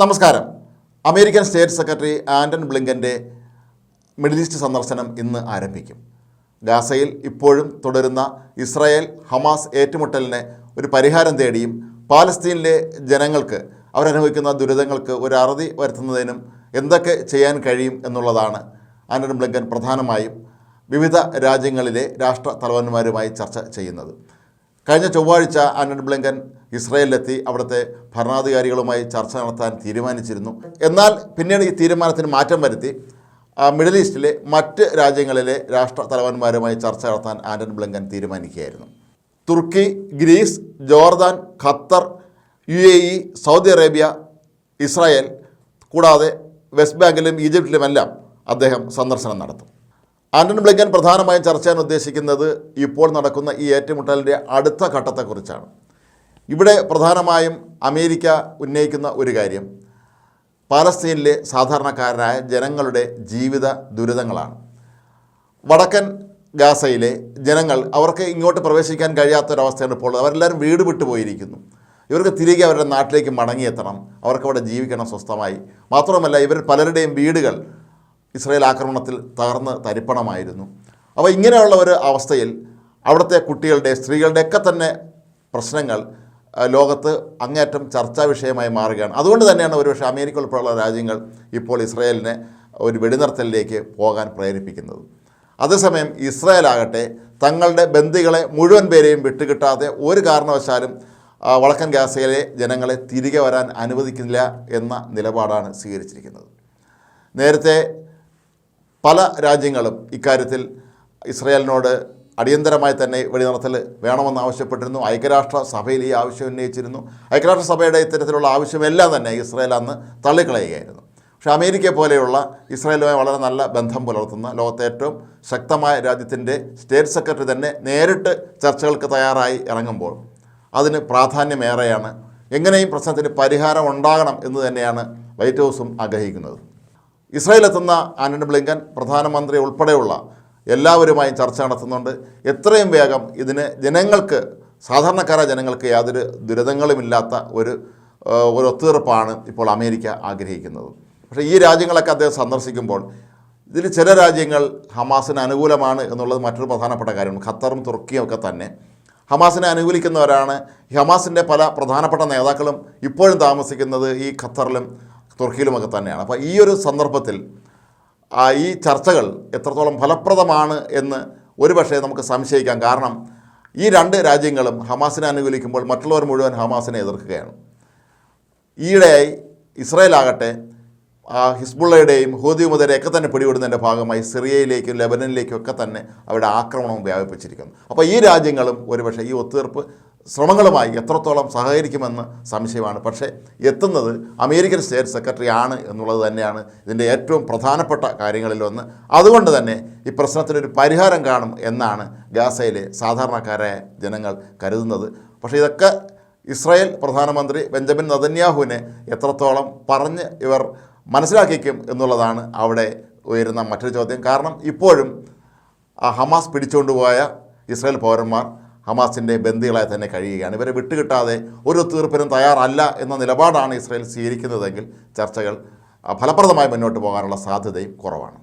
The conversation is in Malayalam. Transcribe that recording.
നമസ്കാരം. അമേരിക്കൻ സ്റ്റേറ്റ് സെക്രട്ടറി ആൻഡൺ ബ്ലിങ്കന്റെ മിഡിൽ ഈസ്റ്റ് സന്ദർശനം ഇന്ന് ആരംഭിക്കും. ഗാസയിൽ ഇപ്പോഴും തുടരുന്ന ഇസ്രായേൽ ഹമാസ് ഏറ്റുമുട്ടലിന് ഒരു പരിഹാരം തേടിയും പാലസ്തീനിലെ ജനങ്ങൾക്ക് അവരനുഭവിക്കുന്ന ദുരിതങ്ങൾക്ക് ഒരു അറുതി വരുത്തുന്നതിനും എന്തൊക്കെ ചെയ്യാൻ കഴിയും എന്നുള്ളതാണ് ആൻഡൺ ബ്ലിങ്കൻ പ്രധാനമായും വിവിധ രാജ്യങ്ങളിലെ രാഷ്ട്ര തലവന്മാരുമായി ചർച്ച ചെയ്യുന്നത്. കഴിഞ്ഞ ചൊവ്വാഴ്ച ആന്റണി ബ്ലിങ്കൻ ഇസ്രയേലിലെത്തി അവിടുത്തെ ഭരണാധികാരികളുമായി ചർച്ച നടത്താൻ തീരുമാനിച്ചിരുന്നു. എന്നാൽ പിന്നീട് ഈ തീരുമാനത്തിന് മാറ്റം വരുത്തി മിഡിൽ ഈസ്റ്റിലെ മറ്റ് രാജ്യങ്ങളിലെ രാഷ്ട്ര തലവന്മാരുമായി ചർച്ച നടത്താൻ ആന്റണി ബ്ലിങ്കൻ തീരുമാനിക്കുകയായിരുന്നു. Turkey Greece Jordan Qatar U A E Saudi Arabia Israel കൂടാതെ വെസ്റ്റ് ബാങ്കിലും ഈജിപ്തിലുമെല്ലാം അദ്ദേഹം സന്ദർശനം നടത്തും. ആന്റൺ ബ്ലിങ്കൻ പ്രധാനമായും ചർച്ച ചെയ്യാൻ ഉദ്ദേശിക്കുന്നത് ഇപ്പോൾ നടക്കുന്ന ഈ ഏറ്റുമുട്ടലിന്റെ അടുത്ത ഘട്ടത്തെക്കുറിച്ചാണ്. ഇവിടെ പ്രധാനമായും അമേരിക്ക ഉന്നയിക്കുന്ന ഒരു കാര്യം പാലസ്തീനിലെ സാധാരണക്കാരനായ ജനങ്ങളുടെ ജീവിത ദുരിതങ്ങളാണ്. വടക്കൻ ഗാസയിലെ ജനങ്ങൾ അവർക്ക് ഇങ്ങോട്ട് പ്രവേശിക്കാൻ കഴിയാത്തൊരവസ്ഥയാണ് ഇപ്പോൾ അവരെല്ലാവരും വീട് വിട്ടു പോയിരിക്കുന്നു. ഇവർക്ക് തിരികെ അവരുടെ നാട്ടിലേക്ക് മടങ്ങിയെത്തണം. അവർക്ക് അവിടെ ജീവിക്കണം സ്വസ്ഥമായി. മാത്രമല്ല ഇവർ പലരുടെയും വീടുകൾ ഇസ്രായേൽ ആക്രമണത്തിൽ തകർന്ന് തരിപ്പണമായിരുന്നു. അപ്പോൾ ഇങ്ങനെയുള്ള ഒരു അവസ്ഥയിൽ അവിടുത്തെ കുട്ടികളുടെ സ്ത്രീകളുടെയൊക്കെ തന്നെ പ്രശ്നങ്ങൾ ലോകത്ത് അങ്ങേറ്റം ചർച്ചാ വിഷയമായി മാറുകയാണ്. അതുകൊണ്ട് തന്നെയാണ് ഒരുപക്ഷെ അമേരിക്ക ഉൾപ്പെടെയുള്ള രാജ്യങ്ങൾ ഇപ്പോൾ ഇസ്രയേലിനെ ഒരു വെടിനിർത്തലിലേക്ക് പോകാൻ പ്രേരിപ്പിക്കുന്നത്. അതേസമയം ഇസ്രായേൽ ആകട്ടെ തങ്ങളുടെ ബന്ദികളെ മുഴുവൻ പേരെയും വിട്ടുകിട്ടാതെ ഒരു കാരണവശാലും വടക്കൻ ഗാസയിലെ ജനങ്ങളെ തിരികെ വരാൻ അനുവദിക്കില്ല എന്ന നിലപാടാണ് സ്വീകരിച്ചിരിക്കുന്നത്. നേരത്തെ പല രാജ്യങ്ങളും ഇക്കാര്യത്തിൽ ഇസ്രയേലിനോട് അടിയന്തരമായി തന്നെ വെടിനിർത്തൽ വേണമെന്ന് ആവശ്യപ്പെട്ടിരുന്നു. ഐക്യരാഷ്ട്ര സഭയിൽ ഈ ആവശ്യം ഉന്നയിച്ചിരുന്നു. ഐക്യരാഷ്ട്ര സഭയുടെ ഇത്തരത്തിലുള്ള ആവശ്യമെല്ലാം തന്നെ ഇസ്രയേൽ അന്ന് തള്ളിക്കളയുകയായിരുന്നു. പക്ഷേ അമേരിക്ക പോലെയുള്ള ഇസ്രായേലുമായി വളരെ നല്ല ബന്ധം പുലർത്തുന്ന ലോകത്തെ ഏറ്റവും ശക്തമായ രാജ്യത്തിന്റെ സ്റ്റേറ്റ് സെക്രട്ടറി തന്നെ നേരിട്ട് ചർച്ചകൾക്ക് തയ്യാറായി ഇറങ്ങുമ്പോൾ അതിന് പ്രാധാന്യമേറെയാണ്. എങ്ങനെയും പ്രശ്നത്തിന് പരിഹാരം ഉണ്ടാകണം എന്ന് തന്നെയാണ് വൈറ്റ് ഹൗസും ആഗ്രഹിക്കുന്നത്. ഇസ്രായേലെത്തുന്ന ആന്റണി ബ്ലിങ്കൻ പ്രധാനമന്ത്രി ഉൾപ്പെടെയുള്ള എല്ലാവരുമായും ചർച്ച നടത്തുന്നുണ്ട്. എത്രയും വേഗം ഇതിന് ജനങ്ങൾക്ക് സാധാരണക്കാരായ ജനങ്ങൾക്ക് യാതൊരു ദുരിതങ്ങളുമില്ലാത്ത ഒരു ഒരു ഒത്തുതീർപ്പാണ് ഇപ്പോൾ അമേരിക്ക ആഗ്രഹിക്കുന്നത്. പക്ഷേ ഈ രാജ്യങ്ങളൊക്കെ അദ്ദേഹം സന്ദർശിക്കുമ്പോൾ ഇതിൽ ചില രാജ്യങ്ങൾ ഹമാസിന് അനുകൂലമാണ് എന്നുള്ളത് മറ്റൊരു പ്രധാനപ്പെട്ട കാര്യമാണ്. ഖത്തറും തുർക്കിയും ഒക്കെ തന്നെ ഹമാസിനെ അനുകൂലിക്കുന്നവരാണ്. ഹമാസിന്റെ പല പ്രധാനപ്പെട്ട നേതാക്കളും ഇപ്പോഴും താമസിക്കുന്നത് ഈ ഖത്തറിലും തുർക്കിയിലുമൊക്കെ തന്നെയാണ്. അപ്പോൾ ഈ ഒരു സന്ദർഭത്തിൽ ഈ ചർച്ചകൾ എത്രത്തോളം ഫലപ്രദമാണ് എന്ന് ഒരുപക്ഷെ നമുക്ക് സംശയിക്കാം. കാരണം ഈ രണ്ട് രാജ്യങ്ങളും ഹമാസിനെ അനുകൂലിക്കുമ്പോൾ മറ്റുള്ളവർ മുഴുവൻ ഹമാസിനെ എതിർക്കുകയാണ്. ഈയിടെയായി ഇസ്രയേലാകട്ടെ ഹിസ്ബുള്ളയുടെയും ഹൂദിയുമുതരെയൊക്കെ തന്നെ പിടിപെടുന്നതിന്റെ ഭാഗമായി സിറിയയിലേക്കും ലെബനനിലേക്കും ഒക്കെ തന്നെ അവിടെ ആക്രമണം വ്യാപിപ്പിച്ചിരിക്കുന്നു. അപ്പോൾ ഈ രാജ്യങ്ങളും ഒരുപക്ഷെ ഈ ഒത്തുതീർപ്പ് ശ്രമങ്ങളുമായി എത്രത്തോളം സഹകരിക്കുമെന്ന് സംശയമാണ്. പക്ഷേ എത്തുന്നത് അമേരിക്കൻ സ്റ്റേറ്റ് സെക്രട്ടറി ആണ് എന്നുള്ളത് തന്നെയാണ് ഇതിന്റെ ഏറ്റവും പ്രധാനപ്പെട്ട കാര്യങ്ങളിലൊന്ന് അതുകൊണ്ട് തന്നെ ഈ പ്രശ്നത്തിനൊരു പരിഹാരം കാണും എന്നാണ് ഗാസയിലെ സാധാരണക്കാരായ ജനങ്ങൾ കരുതുന്നത്. പക്ഷേ ഇതൊക്കെ ഇസ്രായേൽ പ്രധാനമന്ത്രി ബെഞ്ചമിൻ നദന്യാഹുവിനെ എത്രത്തോളം പറഞ്ഞ് ഇവർ മനസ്സിലാക്കിക്കും എന്നുള്ളതാണ് അവിടെ ഉയരുന്ന മറ്റൊരു ചോദ്യം. കാരണം ഇപ്പോഴും ഹമാസ് പിടിച്ചുകൊണ്ടുപോയ ഇസ്രായേൽ പൗരന്മാർ ഹമാസിന്റെ ബന്ദികളായി തന്നെ കഴിയുകയാണ്. ഇവരെ വിട്ടുകിട്ടാതെ ഒരു തീർപ്പിനും തയ്യാറല്ല എന്ന നിലപാടാണ് ഇസ്രായേൽ സ്വീകരിക്കുന്നതെങ്കിൽ ചർച്ചകൾ ഫലപ്രദമായി മുന്നോട്ട് പോകാനുള്ള സാധ്യതയും കുറവാണ്.